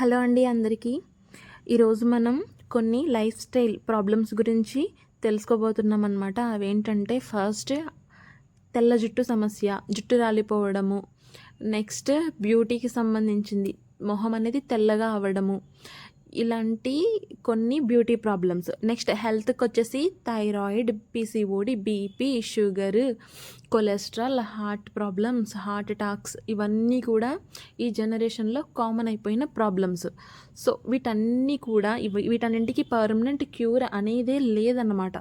Hello అండి అందరికీ. ఈరోజు మనం కొన్ని లైఫ్ స్టైల్ ప్రాబ్లమ్స్ గురించి తెలుసుకోబోతున్నాం అనమాట అవేంటంటే ఫస్ట్ తెల్ల జుట్టు సమస్య జుట్టు రాలిపోవడము. నెక్స్ట్ బ్యూటీకి సంబంధించింది. మొహం అనేది తెల్లగా అవ్వడము. ఇలాంటి కొన్ని బ్యూటీ ప్రాబ్లమ్స్. నెక్స్ట్ హెల్త్కి వచ్చేసి thyroid PCOD BP sugar cholesterol heart problems heart attacks ఇవన్నీ కూడా ఈ జనరేషన్లో కామన్ అయిపోయిన ప్రాబ్లమ్స్. సో వీటన్నీ కూడా వీటన్నింటికి పర్మనెంట్ క్యూర్ అనేదే లేదన్నమాట.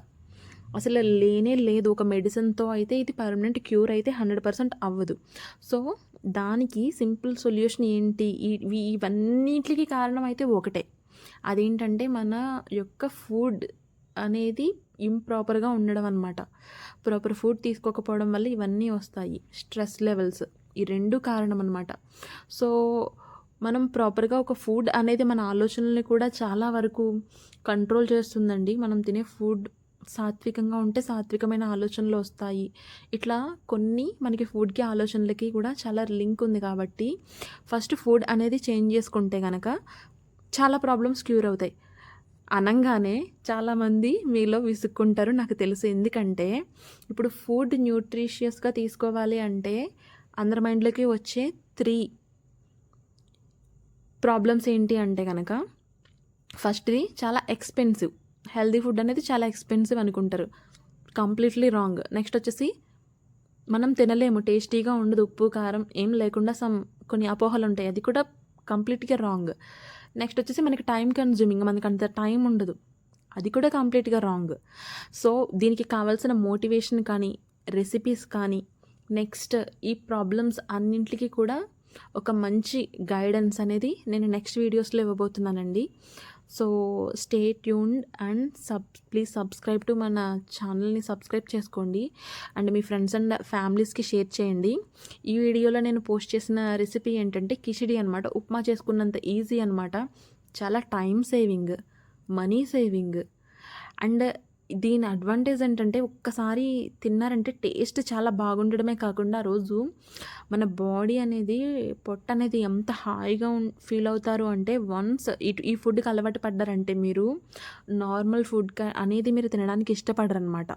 అసలు లేనే లేదు. ఒక మెడిసిన్తో అయితే ఇది పర్మనెంట్ క్యూర్ అయితే హండ్రెడ్ పర్సెంట్ అవ్వదు. సో దానికి సింపుల్ సొల్యూషన్ ఏంటి? ఇవన్నిటికి కారణం అయితే ఒకటే. అదేంటంటే మన యొక్క ఫుడ్ అనేది ఇంప్రాపర్గా ఉండడం అనమాట ప్రాపర్ ఫుడ్ తీసుకోకపోవడం వల్ల ఇవన్నీ వస్తాయి. స్ట్రెస్ లెవెల్స్ ఈ రెండు కారణం అనమాట సో మనం ప్రాపర్గా ఒక ఫుడ్ అనేది మన ఆలోచనల్ని కూడా చాలా వరకు కంట్రోల్ చేస్తుందండి. మనం తినే ఫుడ్ సాత్వికంగా ఉంటే సాత్వికమైన ఆలోచనలు వస్తాయి. ఇట్లా కొన్ని మనకి ఫుడ్కి ఆలోచనలకి కూడా చాలా లింక్ ఉంది కాబట్టి ఫస్ట్ ఫుడ్ అనేది చేంజ్ చేసుకుంటే కనుక చాలా ప్రాబ్లమ్స్ క్యూర్ అవుతాయి. అనగానే చాలామంది మీలో విసుక్కుంటారు నాకు తెలుసు. ఎందుకంటే ఇప్పుడు ఫుడ్ న్యూట్రిషియస్గా తీసుకోవాలి అంటే అందరి మైండ్లోకి వచ్చే త్రీ ప్రాబ్లమ్స్ ఏంటి అంటే కనుక ఫస్ట్ది చాలా ఎక్స్పెన్సివ్. హెల్దీ ఫుడ్ అనేది చాలా ఎక్స్పెన్సివ్ అనుకుంటారు. Completely wrong. నెక్స్ట్ వచ్చేసి మనం తినలేము టేస్టీగా ఉండదు ఉప్పు కారం ఏం లేకుండా సమ్ కొన్ని అపోహలు ఉంటాయి. అది కూడా కంప్లీట్గా రాంగ్. నెక్స్ట్ వచ్చేసి మనకి టైం కన్జ్యూమింగ్ మనకి అంత టైం ఉండదు. అది కూడా కంప్లీట్గా రాంగ్. సో దీనికి కావాల్సిన మోటివేషన్ కానీ రెసిపీస్ కానీ నెక్స్ట్ ఈ ప్రాబ్లమ్స్ అన్నింటికి కూడా ఒక మంచి గైడెన్స్ అనేది నేను నెక్స్ట్ వీడియోస్లో ఇవ్వబోతున్నానండి. So stay tuned and sub please subscribe to మన ఛానల్ని సబ్స్క్రైబ్ చేసుకోండి. అండ్ మీ ఫ్రెండ్స్ అండ్ ఫ్యామిలీస్కి షేర్ చేయండి. ఈ వీడియోలో నేను పోస్ట్ చేసిన రెసిపీ ఏంటంటే కిచిడి అనమాట ఉప్మా చేసుకున్నంత ఈజీ అనమాట చాలా time saving money saving. And దీని అడ్వాంటేజ్ ఏంటంటే ఒక్కసారి తిన్నారంటే టేస్ట్ చాలా బాగుండడమే కాకుండా రోజు మన బాడీ అనేది పొట్ట అనేది ఎంత హాయిగా ఫీల్ అవుతారు అంటే వన్స్ ఇటు ఈ ఫుడ్కి అలవాటు పడ్డారంటే మీరు నార్మల్ ఫుడ్ అనేది మీరు తినడానికి ఇష్టపడరు అనమాట